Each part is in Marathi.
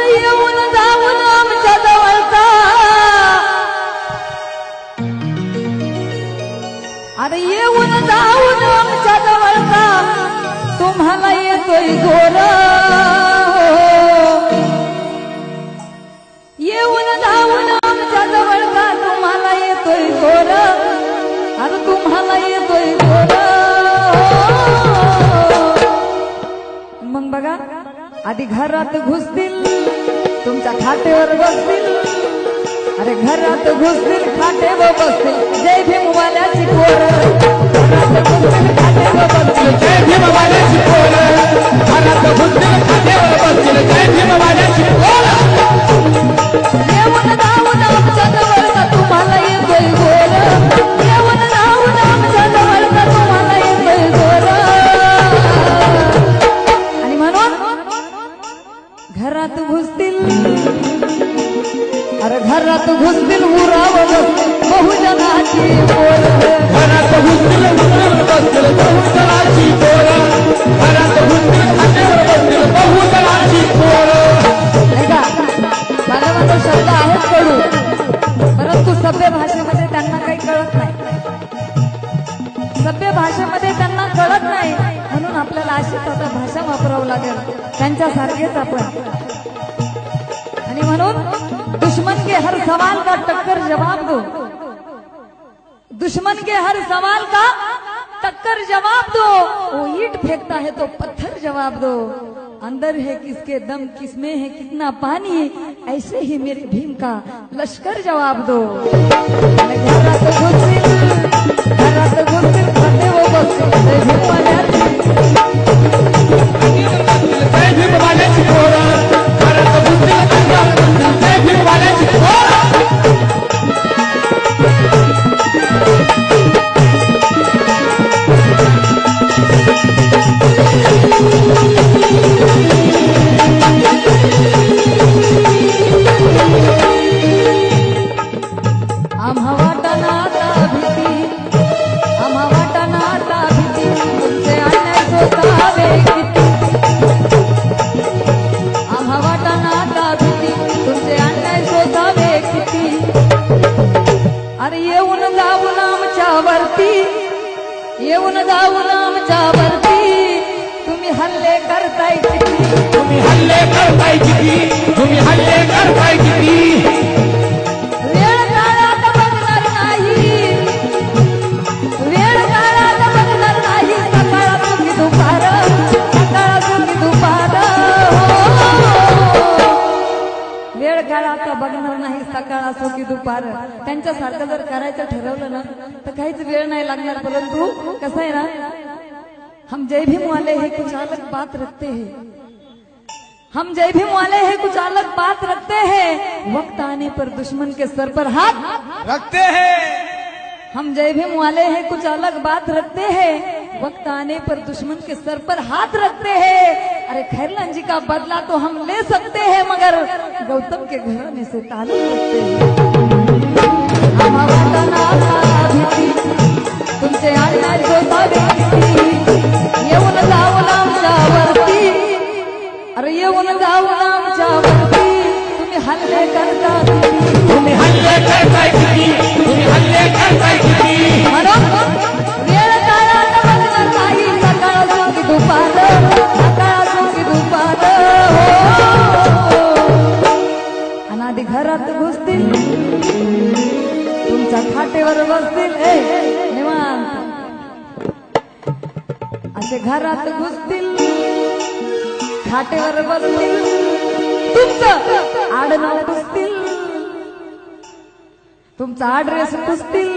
येऊन जाऊन आमच्या जवळचा. अरे येऊन जाऊन आमच्या जवळचा. तुम्हाला येतोय गोर येऊन जाऊन आमच्या जवळचा. तुम्हाला येतोय गोर अरे तुम्हाला येतोय गोर मग बघा आधी घरात घुसतील. तुमच्या खाटेवर बसतील. अरे घरात घुसतील खाटेवर बसतील. जय भीम वाल्याची सभ्य भाषेमध्ये त्यांना काही कळत नाही. सभ्य भाषेमध्ये त्यांना कळत नाही. म्हणून आपल्याला अशी स्वतः भाषा वापरावं लागेल. त्यांच्यासारखेच आपण. आणि म्हणून दुश्मन के हर सवाल का टक्कर जवाब दो. दुश्मन के हर सवाल का टक्कर जवाब दो. वो ईट फेंकता है तो पत्थर जवाब दो. अंदर है किसके दम किसमें है कितना पानी ऐसे ही मेरे भीम का लश्कर जवाब दो। अरे घरात घुसतील घरात घुसतील खाते वो बसतील येऊन जाऊन आमच्या वरती. तुम्ही हल्ले करताय किती तुम्ही हल्ले करताय किती तुम्ही हल्ले करताय किती सकाळ असो की दुपार त्यांच्यासारखं जर करायचं ठरवलं ना तर काहीच वेळ नाही लागणार. परंतु कसं आहे ना हम जय भीम वाले हैं कुछ अलग बात रखते हैं. हम जय भीम वाले हैं कुछ अलग बात रखते हैं. वक्त आने पर दुश्मन के सर पर हाथ रखते हैं। हम जय भीम वाले हैं कुछ अलग बात रखते हैं. वक्त आने पर दुश्मन के सर पर हाथ रखते हैं. अरे खैरलान जी का बदला तो हम ले सकते हैं मगर गौतम के घराने से ताली रखते हैं। बसतील. तुमच्या खाटेवर बसतील. ए निवांत. असे घरात घुसतील. खाटेवर बसतील. तुमचं आडनाव पुसतील. तुमचा ऍड्रेस पुसतील.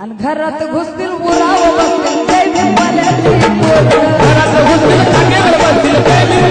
आणि घरात घुसतील उराव बसतील. जय भीमवाल्याची घरात घुसतील बसतील. जय भीम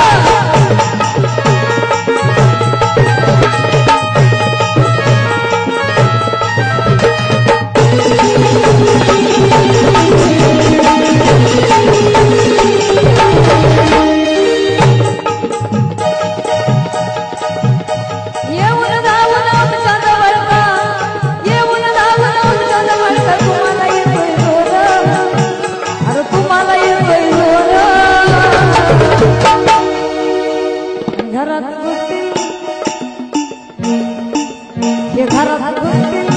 मेरे भारत भक्त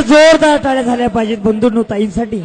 जोरदार टाळ्या झाल्या पाहिजेत बंधू ताईंसाठी.